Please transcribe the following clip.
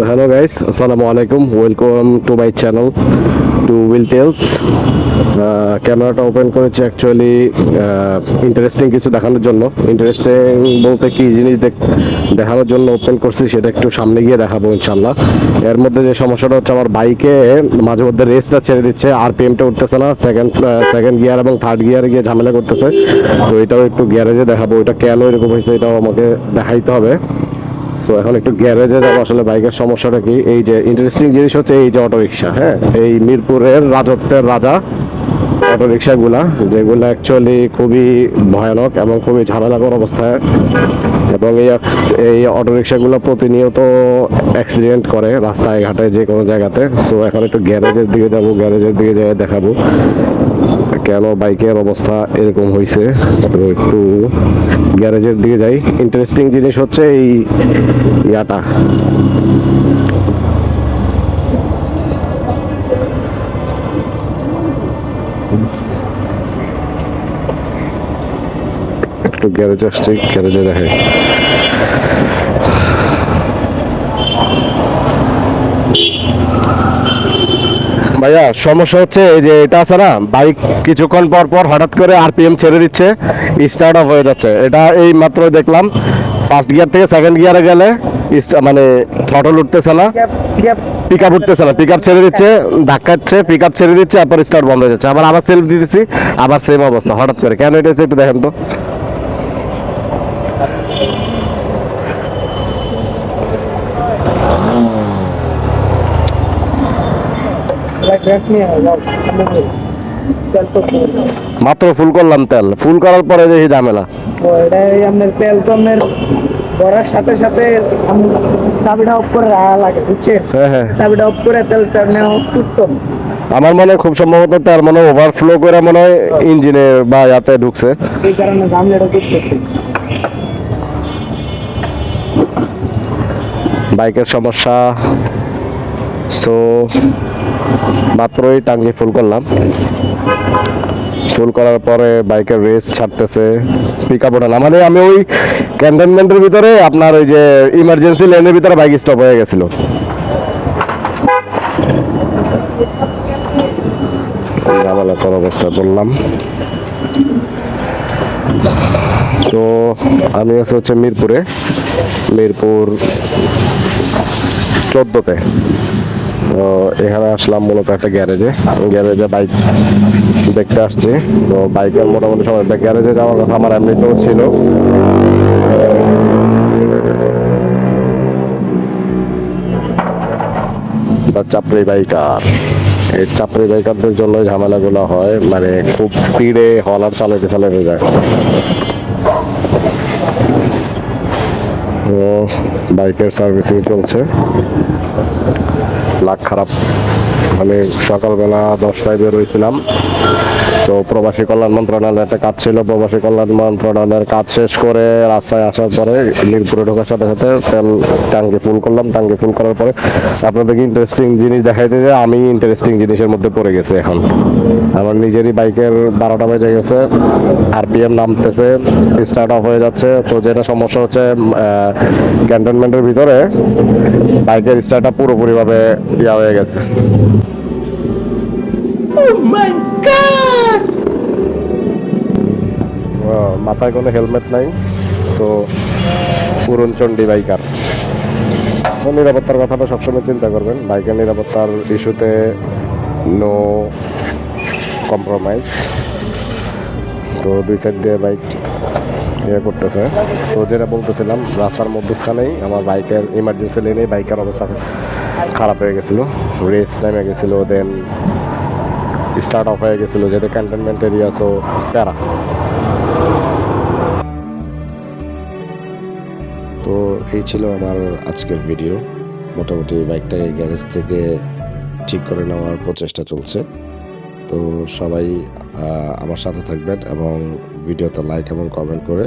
Hello guys আসসালামু আলাইকুম welcome to my channel to will tells ক্যামেরাটা ওপেন করেছি অ্যাকচুয়ালি ইন্টারেস্টিং কিছু দেখানোর জন্য। ইন্টারেস্টিং বলতে কি জিনিস দেখ- দেখানোর জন্য ওপেন করছি, সেটা একটু সামনে গিয়ে দেখাবো ইনশাল্লাহ এর মধ্যে যে সমস্যাটা হচ্ছে, আমার বাইকে মাঝে মধ্যে রেসটা ছেড়ে দিচ্ছে আর পিএমটা উঠতেছে না সেকেন্ড সেকেন্ড গিয়ার এবং থার্ড গিয়ারে গিয়ে ঝামেলা করতেছে। তো এটাও একটু গ্যারেজে দেখাবো, এটা কেন এরকম হয়েছে, এটাও আমাকে দেখাইতে হবে। সো এখন একটু গ্যারেজে যাব। আসলে বাইকের সমস্যাটা কি? এই যে ইন্টারেস্টিং জিনিস হচ্ছে এই যে অটো রিক্সা হ্যাঁ? এই মিরপুরের রাজত্বের রাজা অটো রিক্সাগুলা যেগুলো অ্যাকচুয়ালি খুবই ভয়ানক এবং খুবই ঝামেলাকর অবস্থায়। এবং এই এই অটো রিক্সাগুলো প্রতিনিয়ত অ্যাক্সিডেন্ট করে রাস্তায়, ঘাটে, যে কোনো জায়গাতে। সো এখন একটু গ্যারেজের দিকে যাব, গ্যারেজের দিকে যেয়ে দেখাবো কেন বাইকের অবস্থা এরকম হয়েছে তো একটু গ্যারেজের দিকে যাই। ইন্টারেস্টিং জিনিস হচ্ছে এই ইয়াটা। একটু গ্যারেজ আসছে গ্যারেজে দেখে। ভাইয়া, সমস্যা হচ্ছে এই যে এটা আছে না বাইক কিছুক্ষণ পর পর হঠাৎ করে আরপিএম ছেড়ে দিচ্ছে স্টার্ট অফ হয়ে যাচ্ছে। এটা এই মাত্র দেখলাম ফার্স্ট গিয়ার থেকে সেকেন্ড গিয়ারে গেলে মানে থ্রটল উঠতেছে না পিক আপ উঠতেছে না পিক আপ ছেড়ে দিচ্ছে, ধাক্কাচ্ছে পিক আপ ছেড়ে দিচ্ছে, তারপর স্টার্ট বন্ধ হয়ে যাচ্ছে। আবার আবার সেলফ দিতেছি, আবার সেম অবস্থা, হঠাৎ করে। কেন এটা হচ্ছে একটু দেখেন তো Like rest me out. তেল তো ফুল। মাত্র ফুল করলাম তেল। ফুল করার পরে দেখি ঝামেলা। আপনার তেল তো আপনার ভরার সাথে সাথে চাবিটা অফ করে রাখা লাগে বুঝছেন? হ্যাঁ হ্যাঁ। চাবিটা অফ করে উত্তম। আমার মনে খুব সম্ভবত তার মনে ওভারফ্লো করে মনে হয় ইঞ্জিনে বা ইয়াতে ঢুকছে। এই কারণে ঝামেলাটা বাইকের সমস্যা। সো মাত্রই টাঙ্গি ফুল করলাম। ফুল করার পরে বাইকের রেস ছাড়তেছে পিক আপ ওঠে না মানে আমি ওই ক্যান্টনমেন্টের ভিতরে আপনার ওই যে ইমার্জেন্সি লেনের ভিতরে বাইক স্টপ হয়ে গেছিল। ঝামেলাকর অবস্থায় বললাম। তো আমি আছি হচ্ছে মিরপুরে। মিরপুর চোদ্দোতে। তো এখানে আসলাম মূলত একটা গ্যারেজে। গ্যারেজে বাইক দেখতে আসছি। তো বাইকের মোটামুটি সময় গ্যারেজে যাওয়ার কথা আমার এমনিতেও ছিল। চাপড়ি বাইকার। এই চাপড়ি বাইকারদের জন্য ঝামেলাগুলো হয়। মানে খুব স্পিডে হলার চালাতে চালাতে যায়। বাইকের সার্ভিসিং চলছে। লাখ খারাপ। মানে সকালবেলা দশটায় বেরোইছিলাম তো প্রবাসী কল্যাণ মন্ত্রণালয়ের একটা কাজ ছিল। প্রবাসী কল্যাণ মন্ত্রণালয়ের কাজ শেষ করে রাস্তায় আসার পরে মিরপুরে ঢোকার সাথে সাথে তেল টাঙ্কি ফুল করলাম। টাঙ্কি ফুল করার পরে আপনাদেরকে ইন্টারেস্টিং জিনিস দেখাইতে যে আমি ইন্টারেস্টিং জিনিসের মধ্যে পড়ে গেছে এখন। আমার নিজেরই বাইকের বারোটা বেজে গেছে। আরপিএম নামতেছে স্টার্ট অফ হয়ে যাচ্ছে। তো যেটা সমস্যা হচ্ছে ক্যান্টনমেন্টের ভিতরে বাইকের স্টার্টটা পুরোপুরিভাবে ইয়া হয়ে গেছে। মাথায় কোনো হেলমেট নাই সো পুরনচন্ডী বাইকার নিরাপত্তার কথাটা সবসময় চিন্তা করবেন বাইকের নিরাপত্তার ইস্যুতে নো কম্প্রোমাইজ তো দুই সাইড দিয়ে বাইক ইয়ে করতেছে। তো যেটা বলতেছিলাম, রাস্তার মধ্যস্থানেই আমার বাইকের ইমার্জেন্সি লেনেই বাইকের অবস্থা খারাপ হয়ে গেছিল। রেস নেমে গেছিল দেন স্টার্ট অফ হয়ে গেছিল, যেহেতু ক্যান্টনমেন্ট এরিয়া সো প্যারা। তো এই ছিল আমার আজকের ভিডিও মোটামুটি বাইকটাকে গ্যারেজ থেকে ঠিক করে নেওয়ার প্রচেষ্টা চলছে। তো সবাই আমার সাথে থাকবেন এবং ভিডিওতে লাইক এবং কমেন্ট করে